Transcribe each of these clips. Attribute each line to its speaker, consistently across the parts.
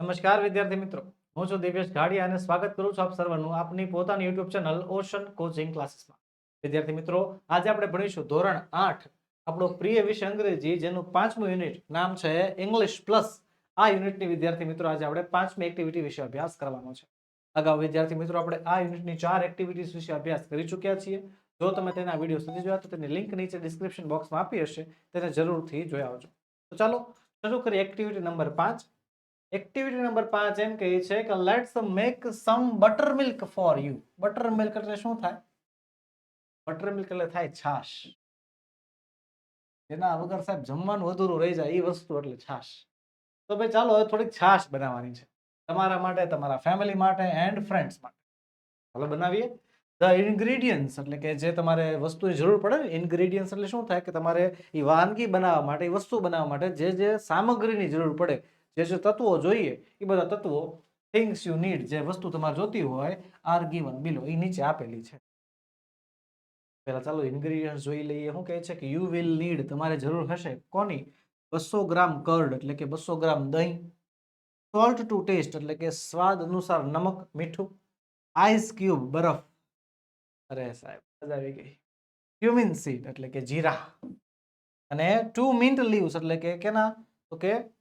Speaker 1: નમસ્કાર, વિદ્યાર્થી મિત્રો. હું છું દિવ્યેશ ઘાડિયા અને સ્વાગત કરું છું આપ સર્વનું આપની પોતાની યુટ્યુબ ચેનલ ઓશન કોચિંગ ક્લાસીસમાં. વિદ્યાર્થી મિત્રો, આજે આપણે ભણીશું ધોરણ આઠ, આપણો પ્રિય વિષય અંગ્રેજી, જેનું પાંચમું યુનિટ નામ છે ઇંગ્લિશ પ્લસ આ યુનિટની, વિદ્યાર્થી મિત્રો, આજે આપણે પાંચમી એક્ટિવિટી વિશે અભ્યાસ કરવાનો છે. અગાઉ, વિદ્યાર્થી મિત્રો, આપણે આ યુનિટની ચાર એક્ટિવિટીઝ વિશે અભ્યાસ કરી ચૂક્યા છીએ. જો તમે તેના વીડિયો સુધી જોયા તો તેની લિંક નીચે ડિસ્ક્રિપ્શન બોક્સમાં આપી હશે. તેને જરૂરથી જોઈ આવજો. તો ચાલો, શરૂ કરીએ એક્ટિવિટી નંબર પાંચ. એક્ટિવિટી નંબર પાંચ એમ કહે છે કે let's make some buttermilk for you buttermilk એટલે શું થાય? બટર મિલ્ક એટલે થાય છાશ. જેના વગર સાહેબ જમવાનું અધૂરું રહી જાય એ વસ્તુ એટલે છાશ. તો ભાઈ ચાલો, હવે થોડીક છાશ બનાવવાની છે. તમારા માટે, તમારા ફેમિલી માટે એન્ડ ફ્રેન્ડ્સ માટે. ચાલો બનાવીએ. ધ ઇન્ગ્રીડિયન્ટ્સ એટલે કે જે તમારે વસ્તુની જરૂર પડે ને ઇન્ગ્રીડિયન્ટ્સ એટલે શું થાય કે તમારે એ વાનગી બનાવવા માટે એ વસ્તુ બનાવવા માટે જે જે સામગ્રીની જરૂર પડે જે જે તત્વો જોઈએ, એ બધા તત્વો થિંગ્સ યુ નીડ જે વસ્તુ તમારે જોતી હોય આર ગીવન બિલો એ નીચે આપેલી છે. પહેલા ચાલો ઇન્ગ્રીડિયન્ટ જોઈ લઈએ. શું કહે છે કે યુ વિલ નીડ તમારે જરૂર હશે. કોની? બસો ગ્રામ કર્ડ એટલે કે બસો ગ્રામ દહીં. સોલ્ટ ટુ ટેસ્ટ એટલે કે સ્વાદ અનુસાર નમક, મીઠું. આઈસ ક્યુબ બરફ. અરે સાહેબ, મજા આવી ગઈ. ક્યુમિન સીડ એટલે કે જીરા. અને ટુ મિન્ટ લીવ્સ એટલે કે કેના? તો કે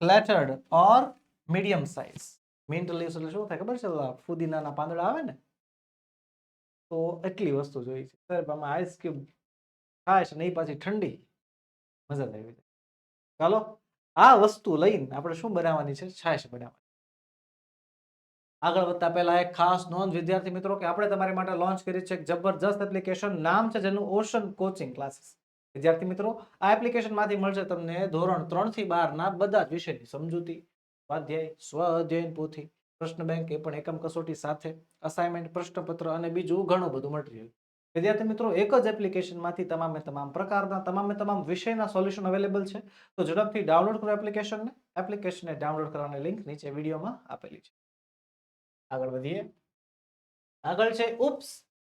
Speaker 1: flattered or medium size mint leaves એટલે શું થાય? ખબર છે? ફુદીનાના પાંદડા આવે ને? તો એટલી વસ્તુ જોઈ છે. સર આમાં આઈસ ક્યુબ છે ને પાછી ઠંડી. મજા આવી જાય. ચાલો, આ વસ્તુ લઈને આપણે શું બનાવવાની છે? છાશ બનાવવાની. આગળ વધતા પહેલા એક ખાસ નોંધ, વિદ્યાર્થી મિત્રો, કે આપણે તમારી માટે લોન્ચ કરી છે એક જબરજસ્ત એપ્લિકેશન નામ છે જેનું ઓશન કોચિંગ ક્લાસીસ વિદ્યાર્થી મિત્રો, આ એપ્લિકેશનમાંથી મળશે તમને ધોરણ ત્રણથી બાર ના બધા જ વિષયની સમજૂતી, સ્વાધ્યાય સ્વ અધ્યયન પોથી, પ્રશ્ન બેંક, એ પણ એકમ કસોટી સાથે અસાઇનમેન્ટ પ્રશ્નપત્ર અને બીજું ઘણું બધું મટીરિયલ વિદ્યાર્થી મિત્રો, એક જ એપ્લિકેશનમાંથી તમામે તમામ પ્રકારના, તમામે તમામ વિષયના સોલ્યુશન અવેલેબલ છે. તો ઝડપથી ડાઉનલોડ કરો એપ્લિકેશનને. એપ્લિકેશનને ડાઉનલોડ કરવાની લિંક નીચે વિડીયોમાં આપેલી છે. આગળ વધીએ. આગળ છે oops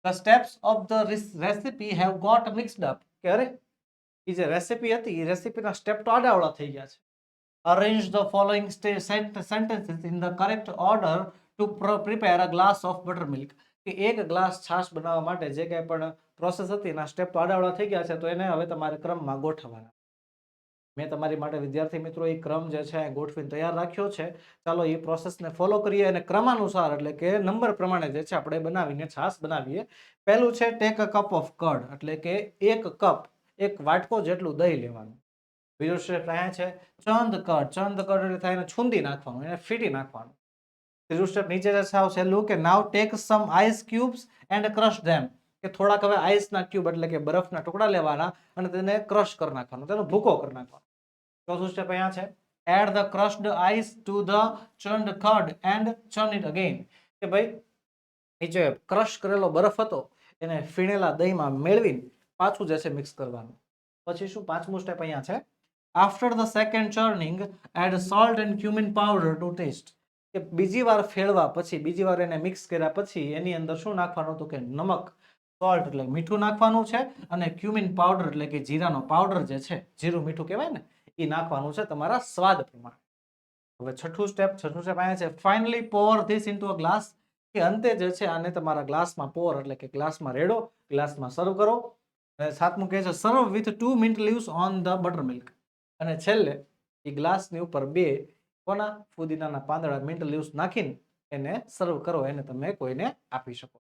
Speaker 1: the steps of the recipe have got mixed up કે અરે એ જે રેસિપી હતી એ રેસીપીના સ્ટેપ તો આડાવડા થઈ ગયા છે. Arrange the following sentences in the correct order to prepare a glass of buttermilk કે એક ગ્લાસ છાશ બનાવવા માટે જે કંઈ પણ પ્રોસેસ હતી, એના સ્ટેપ તો આડાવડા થઈ ગયા છે, તો એને હવે તમારે ક્રમમાં ગોઠવવાના. મેં તમારી માટે, વિદ્યાર્થી મિત્રો એ ક્રમ જે છે ગોઠવીને તૈયાર રાખ્યો છે. ચાલો એ પ્રોસેસને ફોલો કરીએ અને ક્રમાનુસાર, એટલે કે નંબર પ્રમાણે જે છે, આપણે બનાવીને છાશ બનાવીએ. પહેલું છે take a cup of curd એટલે કે એક કપ એક વાટકો જેટલું દહીં લેવાનું. બીજું સ્ટેપ અહીંયા છે ચંદ કટ ચંદ કટ એટલે થાય એને છૂંદી નાખવાનું, એને ફીટી નાખવાનું. ત્રીજું સ્ટેપ નીચે છે લુ કે now take some ice cubes and crush them કે થોડાક હવે આઈસના ક્યુબ એટલે કે બરફના ટુકડા લેવાના અને તેને ક્રશ કરી નાખવાનો, તેનો ભૂકો કરી નાખવાનો. ચોથું સ્ટેપ અહીંયા છે add the crushed ice to the churned curd and churn it again કે ભાઈ, એ જે ક્રશ કરેલો બરફ હતો, એને ફીણેલા દહીંમાં મેળવીને પાછું જે છે મિક્સ કરવાનું. પછી શું? પાંચમું સ્ટેપ અહીંયા છે. After the second churning add salt and cumin powder to taste કે બીજી વાર ફેળવા પછી, બીજી વાર એને મિક્સ કર્યા પછી એની અંદર શું નાખવાનું હતું કે નમક સોલ્ટ એટલે મીઠું નાખવાનું છે અને ક્યુમિન પાવડર એટલે કે જીરાનો પાવડર જે છે, જીરું મીઠું કહેવાય ને, એ નાખવાનું છે તમારા સ્વાદ પ્રમાણે. હવે છઠ્ઠું સ્ટેપ છઠ્ઠું સ્ટેપ અહીંયા છે. Finally pour this into a glass કે અંતે જે છે આને તમારા ગ્લાસમાં પોર એટલે કે ગ્લાસમાં રેડો ગ્લાસમાં સર્વ કરો. અને સાતમું કહે છે serve with two mint leaves on the buttermilk અને છેલ્લે, એ ગ્લાસની ઉપર બે કોના ફુદીનાના પાંદડા મિન્ટ લીવ્સ નાખીને એને સર્વ કરો, એને તમે કોઈને આપી શકો.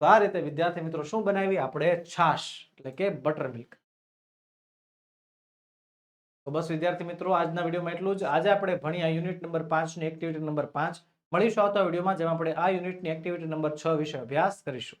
Speaker 1: તો આ રીતે, વિદ્યાર્થી મિત્રો, શું બનાવી? આપણે છાશ, એટલે કે બટર મિલ્ક તો બસ વિદ્યાર્થી મિત્રો, આજના વિડીયોમાં એટલું જ. આજે આપણે ભણ્યા યુનિટ નંબર પાંચની એક્ટિવિટી નંબર પાંચ. મળીશું આવતા વિડીયોમાં, જેમાં આપણે આ યુનિટની એક્ટિવિટી નંબર છ વિશે અભ્યાસ કરીશું.